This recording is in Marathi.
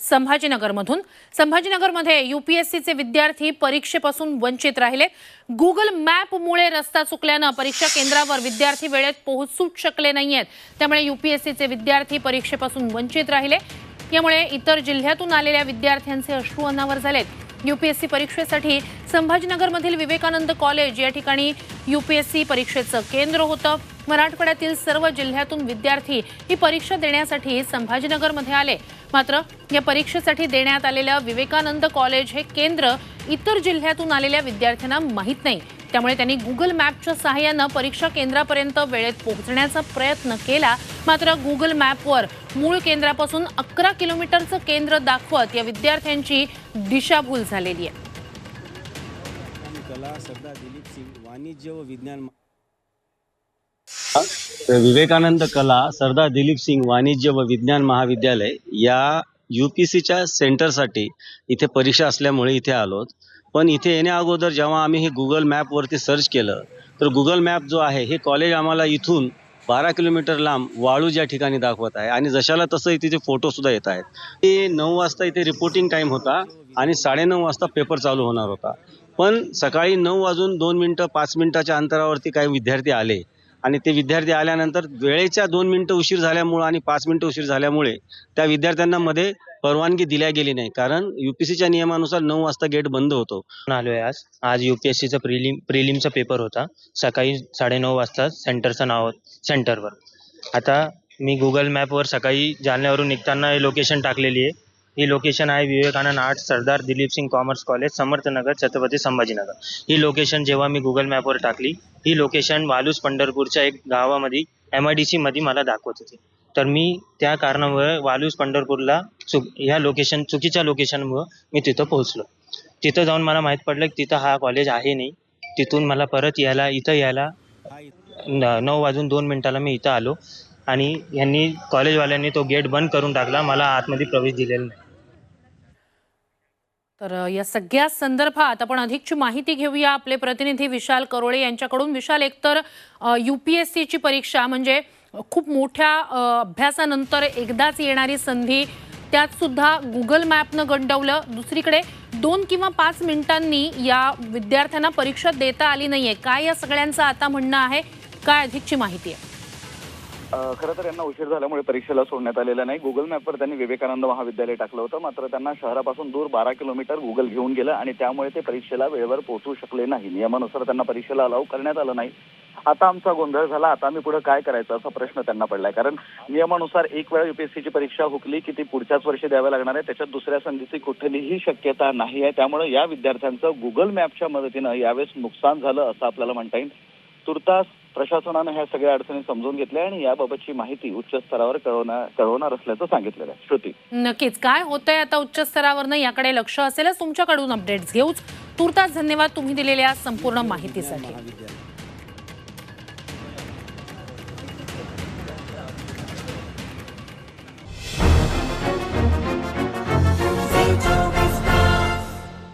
संभाजीनगरमधून. संभाजीनगरमध्ये युपीएससीचे विद्यार्थी परीक्षेपासून वंचित राहिले. गुगल मॅपमुळे रस्ता चुकल्यानं परीक्षा केंद्रावर विद्यार्थी वेळेत पोहोचूच शकले नाही आहेत त्यामुळे युपीएससीचे विद्यार्थी परीक्षेपासून वंचित राहिले. यामुळे इतर जिल्ह्यातून आलेल्या विद्यार्थ्यांचे अश्रू अनावर झालेत. युपीएससी परीक्षेसाठी संभाजीनगरमधील विवेकानंद कॉलेज या ठिकाणी युपीएससी परीक्षेचं केंद्र होतं. मराठवाड्यातील सर्व जिल्ह्यातून विद्यार्थी ही परीक्षा देण्यासाठी संभाजीनगरमध्ये आले. मात्र या परीक्षेसाठी देण्यात आलेलं विवेकानंद कॉलेज हे केंद्र इतर जिल्ह्यातून आलेल्या विद्यार्थ्यांना माहीत नाही. त्यामुळे त्यांनी गुगल मॅपच्या सहाय्यानं परीक्षा केंद्रापर्यंत वेळेत पोहोचण्याचा प्रयत्न केला. मात्र गुगल मॅपवर मूळ केंद्रापासून अकरा किलोमीटरचं केंद्र दाखवत या विद्यार्थ्यांची दिशाभूल झालेली आहे. कला सरदार दिलीप सिंग वाणिज्य व विज्ञान विवेकानंद कला सरदार दिलीप सिंग वाणिज्य व विज्ञान महाविद्यालय या यू पी सीच्या सेंटरसाठी इथे परीक्षा असल्यामुळे इथे आलोत. पण इथे येण्या अगोदर जेव्हा आम्ही हे गुगल मॅपवरती सर्च केलं तर गुगल मॅप जो आहे हे कॉलेज आम्हाला इथून बारा किलोमीटर लांब वाळू ज्या ठिकाणी दाखवत आहे आणि जशाला तसं इथे फोटो सुद्धा येत आहेत. ते नऊ वाजता इथे रिपोर्टिंग टाइम होता आणि साडेनऊ वाजता पेपर चालू होणार होता. पण सकाळी नऊ वाजून दोन मिनटं पाच मिनिटाच्या अंतरावरती काही विद्यार्थी आले. आणि ते विद्यार्थी आल्यानंतर वेळेच्या दोन मिनटं उशीर झाल्यामुळं आणि पाच मिनटं उशीर झाल्यामुळे त्या विद्यार्थ्यांना मध्ये परवानगी दिल्या गेली नाही. कारण युपीएससीच्या नियमानुसार नऊ वाजता गेट बंद होतो. आलो आहे आज. आज यू पी एस सीचा प्रिलिम प्रिलिमचा पेपर होता. सकाळी साडेनऊ वाजता सेंटरचं नाव सेंटरवर. आता मी गुगल मॅपवर सकाळी जालन्यावरून निघताना हे लोकेशन टाकलेली आहे. ही लोकेशन आहे Vivekanand art Sardar Dilip Singh commerce college Samarthnagar Chhatrapati Sambhajinagar. ही लोकेशन जेव्हा मी गुगल मॅपवर टाकली ही लोकेशन वालूस पंढरपूरच्या एक गावामध्ये एम आय डी सीमध्ये मला दाखवत होती. तर मी त्या कारणामुळे वालूस पंढरपूरला चुक ह्या लोकेशन चुकीच्या लोकेशनमुळं मी तिथं पोहोचलो. तिथं जाऊन मला माहीत पडलं की तिथं हा कॉलेज आहे नाही. तिथून मला परत यायला इथं यायला न- नऊ वाजून दोन मिनिटाला मी इथं आलो. आणि यांनी कॉलेजवाल्यांनी तो गेट बंद करून टाकला मला आतमध्ये प्रवेश दिलेला नाही. तर या सगळ्या संदर्भात आपण अधिकची माहिती घेऊया. आपले प्रतिनिधी विशाल करोळे यांच्याकडून. विशाल एकतर यू पी एस सीची परीक्षा म्हणजे खूप मोठ्या अभ्यासानंतर एकदाच येणारी संधी त्यात सुद्धा गुगल मॅपनं गंडवलं. दुसरीकडे दोन किंवा पाच मिनिटांनी या विद्यार्थ्यांना परीक्षा देता आली नाहीये. काय या सगळ्यांचं आता म्हणणं आहे? काय अधिकची माहिती आहे? खरं तर यांना उशीर झाल्यामुळे परीक्षेला सोडण्यात आलेलं नाही. गुगल मॅपवर त्यांनी विवेकानंद महाविद्यालय टाकलं होतं. मात्र त्यांना शहरापासून दूर बारा किलोमीटर गुगल घेऊन गेलं आणि त्यामुळे ते परीक्षेला वेळेवर पोहोचू शकले नाही. नियमानुसार त्यांना परीक्षेला अलाव करण्यात आलं नाही. आता आमचा गोंधळ झाला. आता आम्ही पुढे काय करायचं असा प्रश्न त्यांना पडलाय. कारण नियमानुसार एक वेळा युपीएससीची परीक्षा हुकली की ती पुढच्याच वर्षी द्यावी लागणार आहे. त्याच्यात दुसऱ्या संधीची कुठलीही शक्यता नाही आहे. त्यामुळे या विद्यार्थ्यांचं गुगल मॅपच्या मदतीनं यावेळेस नुकसान झालं असं आपल्याला म्हणता येईल. तुर्तास प्रशासनानं ह्या सगळ्या अडचणी समजून घेतल्या आणि याबाबतची माहिती उच्च स्तरावर कळवणार असल्याचं सांगितलेलं आहे. श्रुती. नक्कीच. काय होतंय आता उच्च स्तरावरनं याकडे लक्ष असेलच. तुमच्याकडून अपडेट्स घेऊच. तुर्तास धन्यवाद तुम्ही दिलेल्या संपूर्ण माहितीसाठी.